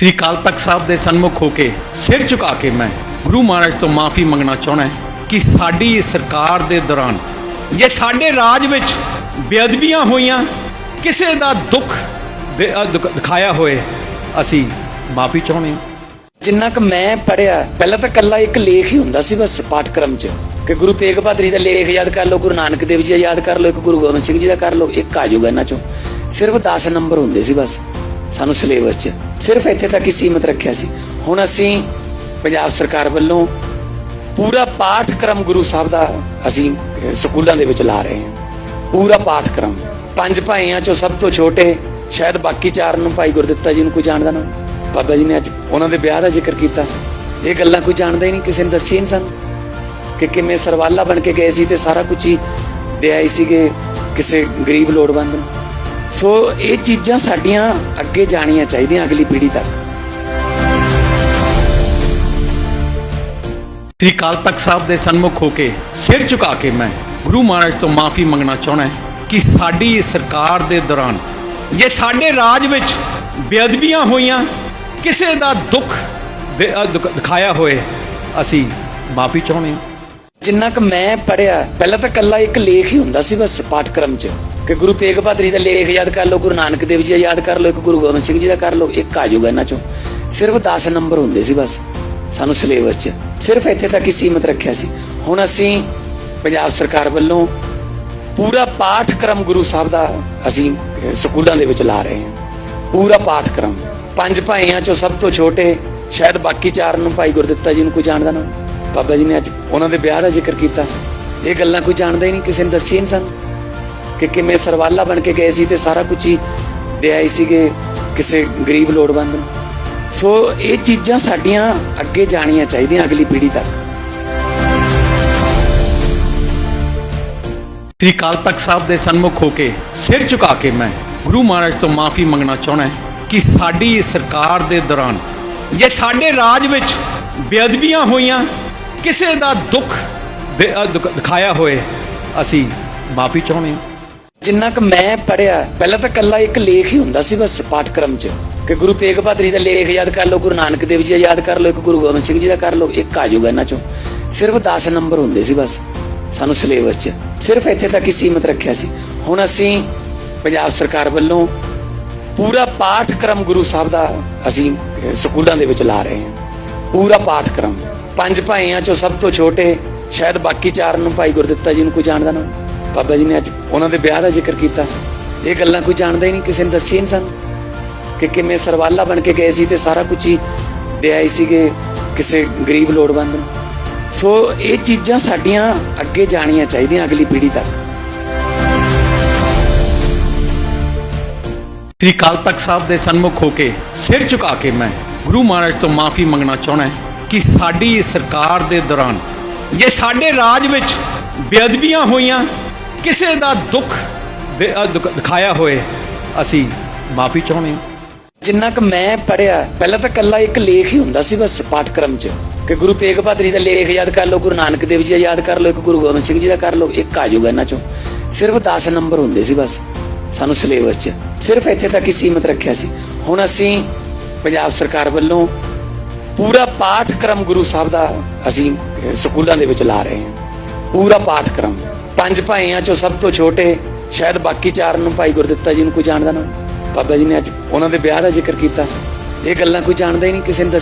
ਸ੍ਰੀ ਅਕਾਲ ਤਖਤ ਸਾਹਿਬ ਦੇ ਸਨਮੁਖ ਹੋ ਕੇ ਸਿਰ ਝੁਕਾ ਕੇ ਮੈਂ ਗੁਰੂ ਮਹਾਰਾਜ ਤੋਂ ਮਾਫੀ ਮੰਗਣਾ ਚਾਹਣਾ ਕਿ ਸਾਡੀ ਸਰਕਾਰ ਦੇ ਦੌਰਾਨ ਜੇ ਸਾਡੇ ਰਾਜ ਵਿੱਚ ਬੇਅਦਬੀਆਂ ਹੋਈਆਂ, ਕਿਸੇ ਦਾ ਦੁੱਖ ਦਿਖਾਇਆ ਹੋਏ, ਅਸੀਂ ਮਾਫੀ ਚਾਹੁੰਦੇ ਹਾਂ। ਜਿੰਨਾ ਕਿ ਮੈਂ ਪੜਿਆ ਪਹਿਲਾਂ ਤਾਂ ਕੱਲਾ ਇੱਕ ਲੇਖ ਹੀ ਹੁੰਦਾ ਸੀ ਬਸ ਪਾਠਕ੍ਰਮ 'ਚ ਕਿ ਗੁਰੂ ਤੇਗ ਬਹਾਦਰ ਜੀ ਦਾ ਲੇਖ ਯਾਦ ਕਰ ਲਓ, ਗੁਰੂ ਨਾਨਕ ਦੇਵ ਜੀ ਦਾ ਯਾਦ ਕਰ ਲਓ, ਇੱਕ ਗੁਰੂ ਗੋਬਿੰਦ ਸਿੰਘ ਜੀ ਦਾ ਕਰ ਲਓ, ਇੱਕ ਆਜੂਗਾ ਇਹਨਾਂ 'ਚੋਂ। ਸਿਰਫ 10 ਨੰਬਰ ਹੁੰਦੇ ਸੀ ਬਸ। ਸਾਨੂੰ ਸਿਲੇਬਸ 'ਚ ਸਿਰਫ ਇੱਥੇ ਤੱਕ ਹੀ ਸੀਮਤ ਰੱਖਿਆ ਸੀ। ਹੁਣ ਅਸੀਂ ਪੰਜਾਬ ਸਰਕਾਰ ਵੱਲੋਂ ਪੂਰਾ ਪਾਠਕ੍ਰਮ ਗੁਰੂ ਸਾਹਿਬ ਦਾ ਅਸੀਂ ਸਕੂਲਾਂ ਦੇ ਵਿੱਚ ਲਾ ਰਹੇ ਹਾਂ। ਪੂਰਾ ਪਾਠਕ੍ਰਮ। ਪੰਜ ਭਾਈਆਂ 'ਚੋਂ ਸਭ ਤੋਂ ਛੋਟੇ, ਸ਼ਾਇਦ ਬਾਕੀ ਚਾਰ ਨੂੰ ਭਾਈ ਗੁਰਦਿੱਤਾ ਜੀ ਨੂੰ ਕੋਈ ਜਾਣਦਾ ਨਾ। ਬਾਬਾ ਜੀ ਨੇ ਅੱਜ ਉਹਨਾਂ ਦੇ ਵਿਆਹ ਦਾ ਜ਼ਿਕਰ ਕੀਤਾ। ਇਹ ਗੱਲਾਂ ਕੋਈ ਜਾਣਦਾ ਹੀ ਨਹੀਂ, ਕਿਸੇ ਨੇ ਦੱਸੀ ਨਹੀਂ ਸਾਨੂੰ। ਕਿ ਕਿਵੇਂ ਸਰਵਾਲਾ ਬਣ ਕੇ ਗਏ ਸੀ ਤੇ ਸਾਰਾ ਕੁਝ ਹੀ ਦੇ ਆਏ ਸੀਗੇ, ਕਿਸੇ ਗਰੀਬ ਲੋੜਵੰਦ ਨੂੰ। ਸੋ ਇਹ ਚੀਜ਼ਾਂ ਸਾਡੀਆਂ ਅੱਗੇ ਜਾਣੀਆਂ ਚਾਹੀਦੀਆਂ ਅਗਲੀ ਪੀੜ੍ਹੀ ਤੱਕ। ਸ੍ਰੀ ਅਕਾਲ ਤਖਤ ਸਾਹਿਬ ਦੇ ਸਨਮੁਖ ਹੋ ਕੇ ਸਿਰ ਝੁਕਾ ਕੇ ਮੈਂ ਗੁਰੂ ਮਹਾਰਾਜ ਤੋਂ ਮਾਫੀ ਮੰਗਣਾ ਚਾਹਣਾ ਕਿ ਸਾਡੀ ਸਰਕਾਰ ਦੇ ਦੌਰਾਨ ਜੇ ਸਾਡੇ ਰਾਜ ਵਿੱਚ ਬੇਅਦਬੀਆਂ ਹੋਈਆਂ ਕਿਸੇ ਦਾ ਦੁੱਖ ਦਿਖਾਇਆ ਹੋਏ ਅਸੀਂ ਮਾਫੀ ਚਾਹੁੰਦੇ ਹਾਂ। ਜਿੰਨਾ ਕਿ ਮੈਂ ਪੜਿਆ ਪਹਿਲਾਂ ਤਾਂ ਕੱਲਾ ਇੱਕ ਲੇਖ ਹੀ ਹੁੰਦਾ ਸੀ ਬਸ ਪਾਠਕ੍ਰਮ 'ਚ। ਕਿ ਗੁਰੂ ਤੇਗ ਬਹਾਦਰ ਜੀ ਦਾ ਲੇਖ ਯਾਦ ਕਰ ਲਓ, ਗੁਰੂ ਨਾਨਕ ਦੇਵ ਜੀ ਦਾ ਯਾਦ ਕਰ ਲਓ, ਇੱਕ ਗੁਰੂ ਗੋਬਿੰਦ ਸਿੰਘ ਜੀ ਦਾ ਕਰ ਲਓ, ਇੱਕ ਆ ਜਾਊਗਾ ਇਹਨਾਂ 'ਚੋਂ। ਸਿਰਫ 10 ਨੰਬਰ ਹੁੰਦੇ ਸੀ ਬਸ, ਸਾਨੂੰ ਸਿਲੇਬਸ 'ਚ। ਸਿਰਫ ਇੱਥੇ ਤੱਕ ਹੀ ਸੀਮਤ ਰੱਖਿਆ ਸੀ। ਹੁਣ ਅਸੀਂ ਪੰਜਾਬ ਸਰਕਾਰ ਵੱਲੋਂ ਪੂਰਾ ਪਾਠਕ੍ਰਮ ਗੁਰੂ ਸਾਹਿਬ ਦਾ ਅਸੀਂ ਸਕੂਲਾਂ ਦੇ ਵਿੱਚ ਲਾ ਰਹੇ ਹਾਂ। ਪੂਰਾ ਪਾਠਕ੍ਰਮ। ਪੰਜ ਭਾਈਆਂ 'ਚੋਂ ਸਭ ਤੋਂ ਛੋਟੇ, ਸ਼ਾਇਦ ਬਾਕੀ ਚਾਰ ਨੂੰ ਭਾਈ ਗੁਰਦਿੱਤਾ ਜੀ ਨੂੰ ਕੋਈ ਜਾਣਦਾ ਨਾ। ਬਾਬਾ ਜੀ ਨੇ ਅੱਜ ਉਹਨਾਂ ਦੇ ਵਿਆਹ ਦਾ ਜ਼ਿਕਰ ਕੀਤਾ। ਇਹ ਗੱਲਾਂ ਕੋਈ ਜਾਣਦਾ ਹੀ ਨਹੀਂ, ਕਿਸੇ ਨੇ ਦੱਸੀ ਨਹੀਂ ਸਾਨੂੰ। ਕਿ ਕਿਵੇਂ ਸਰਵਾਲਾ ਬਣ ਕੇ ਗਏ ਸੀ ਤੇ ਸਾਰਾ ਕੁਝ ਹੀ ਦੇ ਆਏ ਸੀਗੇ ਕਿਸੇ ਗਰੀਬ ਲੋੜਵੰਦ ਨੂੰ। ਸੋ ਇਹ ਚੀਜ਼ਾਂ ਸਾਡੀਆਂ ਅੱਗੇ ਜਾਣੀਆਂ ਚਾਹੀਦੀਆਂ ਅਗਲੀ ਪੀੜ੍ਹੀ ਤੱਕ। ਸ੍ਰੀ ਅਕਾਲ ਤਖਤ ਸਾਹਿਬ ਦੇ ਸਨਮੁਖ ਹੋ ਕੇ ਸਿਰ ਝੁਕਾ ਕੇ ਮੈਂ ਗੁਰੂ ਮਹਾਰਾਜ ਤੋਂ ਮਾਫੀ ਮੰਗਣਾ ਚਾਹਣਾ ਕਿ ਸਾਡੀ ਸਰਕਾਰ ਦੇ ਦੌਰਾਨ ਜੇ ਸਾਡੇ ਰਾਜ ਵਿੱਚ ਬੇਅਦਬੀਆਂ ਹੋਈਆਂ, ਕਿਸੇ ਦਾ ਦੁੱਖ ਦਿਖਾਇਆ ਹੋਏ, ਅਸੀਂ ਮਾਫੀ ਚਾਹੁੰਦੇ ਹਾਂ। ਜਿੰਨਾ ਕਿ ਮੈਂ ਪੜਿਆ ਪਹਿਲਾਂ ਤਾਂ ਕੱਲਾ ਇੱਕ ਲੇਖ ਹੀ ਹੁੰਦਾ ਸੀ ਬਸ ਪਾਠਕ੍ਰਮ 'ਚ। ਕਿ ਗੁਰੂ ਤੇਗ ਬਹਾਦਰ ਜੀ ਦਾ ਲੇਖ ਯਾਦ ਕਰ ਲਓ, ਗੁਰੂ ਨਾਨਕ ਦੇਵ ਜੀ ਦਾ ਯਾਦ ਕਰ ਲਓ, ਇੱਕ ਗੁਰੂ ਗੋਬਿੰਦ ਸਿੰਘ ਜੀ ਦਾ ਕਰ ਲਓ, ਇੱਕ ਆ ਜਾਊਗਾ ਇਹਨਾਂ 'ਚੋਂ। ਸਿਰਫ 10 ਨੰਬਰ ਹੁੰਦੇ ਸੀ ਬਸ, ਸਾਨੂੰ ਸਿਲੇਬਸ 'ਚ। ਸਿਰਫ ਇੱਥੇ ਤੱਕ ਹੀ ਸੀਮਤ ਰੱਖਿਆ ਸੀ। ਹੁਣ ਅਸੀਂ ਪੰਜਾਬ ਸਰਕਾਰ ਵੱਲੋਂ ਪੂਰਾ ਪਾਠਕ੍ਰਮ ਗੁਰੂ ਸਾਹਿਬ ਦਾ ਅਸੀਂ ਸਕੂਲਾਂ ਦੇ ਵਿੱਚ ਲਾ ਰਹੇ ਹਾਂ। ਪੂਰਾ ਪਾਠਕ੍ਰਮ। ਪੰਜ ਭਾਈਆਂ 'ਚੋਂ ਸਭ ਤੋਂ ਛੋਟੇ, ਸ਼ਾਇਦ ਬਾਕੀ ਚਾਰ ਨੂੰ ਭਾਈ ਗੁਰਦਿੱਤਾ ਜੀ ਨੂੰ ਕੋਈ ਜਾਣਦਾ ਨਾ ਬਾਬਾ ਜੀ ਨੇ ਅੱਜ ਉਹਨਾਂ ਦੇ ਵਿਆਹ ਦਾ ਜ਼ਿਕਰ ਕੀਤਾ। ਇਹ ਗੱਲਾਂ ਕੋਈ ਜਾਣਦਾ ਹੀ ਨਹੀਂ, ਕਿਸੇ ਨੇ ਦੱਸੀ ਨਹੀਂ ਸਾਨੂੰ ਕਿ ਕਿਵੇਂ ਸਰਵਾਲਾ ਬਣ ਕੇ ਗਏ ਸੀ ਤੇ ਸਾਰਾ ਕੁਝ ਹੀ ਦੇ ਆਏ ਸੀਗੇ ਕਿਸੇ ਗਰੀਬ ਲੋੜਵੰਦ ਨੂੰ। ਸੋ ਇਹ ਚੀਜ਼ਾਂ ਸਾਡੀਆਂ ਅੱਗੇ ਜਾਣੀਆਂ ਚਾਹੀਦੀਆਂ ਅਗਲੀ ਪੀੜ੍ਹੀ ਤੱਕ। ਸ੍ਰੀ ਅਕਾਲ ਤਖਤ ਸਾਹਿਬ ਦੇ ਸਨਮੁਖ ਹੋ ਕੇ ਸਿਰ ਝੁਕਾ ਕੇ ਮੈਂ ਗੁਰੂ ਮਹਾਰਾਜ ਤੋਂ ਮਾਫੀ ਮੰਗਣਾ ਚਾਹਣਾ ਕਿ ਸਾਡੀ ਸਰਕਾਰ ਦੇ ਦੌਰਾਨ, ਜੇ ਸਾਡੇ ਰਾਜ ਵਿੱਚ ਬੇਅਦਬੀਆਂ ਹੋਈਆਂ ਕਿਸੇ ਦਾ ਦੁੱਖ ਦਿਖਾਇਆ ਹੋਏ, ਅਸੀਂ ਮਾਫੀ ਚਾਹੁੰਦੇ ਹਾਂ। ਜਿੰਨਾ ਕਿ ਮੈਂ ਪੜਿਆ ਪਹਿਲਾਂ ਤਾਂ ਕੱਲਾ ਇੱਕ ਲੇਖ ਹੀ ਹੁੰਦਾ ਸੀ ਬਸ ਪਾਠਕ੍ਰਮ 'ਚ, ਕਿ ਗੁਰੂ ਤੇਗ ਬਹਾਦਰ ਜੀ ਦਾ ਲੇਖ ਯਾਦ ਕਰ ਲਓ, ਗੁਰੂ ਨਾਨਕ ਦੇਵ ਜੀ ਦਾ ਯਾਦ ਕਰ ਲਓ, ਇੱਕ ਗੁਰੂ ਗੋਬਿੰਦ ਸਿੰਘ ਜੀ ਦਾ ਕਰ ਲਓ, ਇੱਕ ਆ ਜਾਊਗਾ ਇਹਨਾਂ 'ਚੋਂ। ਸਿਰਫ 10 ਨੰਬਰ ਹੁੰਦੇ ਸੀ ਬਸ, ਸਾਨੂੰ ਸਿਲੇਬਸ 'ਚ। ਸਿਰਫ ਇੱਥੇ ਤੱਕ ਹੀ ਸੀਮਤ ਰੱਖਿਆ ਸੀ। ਹੁਣ ਅਸੀਂ ਪੰਜਾਬ ਸਰਕਾਰ ਵੱਲੋਂ ਪੂਰਾ ਪਾਠਕ੍ਰਮ ਗੁਰੂ ਸਾਹਿਬ ਦਾ ਅਸੀਂ ਸਕੂਲਾਂ ਦੇ ਵਿੱਚ ਲਾ ਰਹੇ ਹਾਂ। ਪੂਰਾ ਪਾਠਕ੍ਰਮ। ਪੰਜ ਭਾਈਆਂ 'ਚੋਂ ਸਭ ਤੋਂ ਛੋਟੇ, ਸ਼ਾਇਦ ਬਾਕੀ ਚਾਰ ਨੂੰ ਭਾਈ ਗੁਰਦਿੱਤਾ ਜੀ ਨੂੰ ਕੋਈ ਜਾਣਦਾ ਨਾ। ਬਾਬਾ ਜੀ ਨੇ ਅੱਜ ਉਹਨਾਂ ਦੇ ਵਿਆਹ ਦਾ ਜ਼ਿਕਰ ਕੀਤਾ। ਇਹ ਗੱਲਾਂ ਕੋਈ ਜਾਣਦਾ ਹੀ ਨਹੀਂ, ਕਿਸੇ ਨੇ ਦੱਸੀ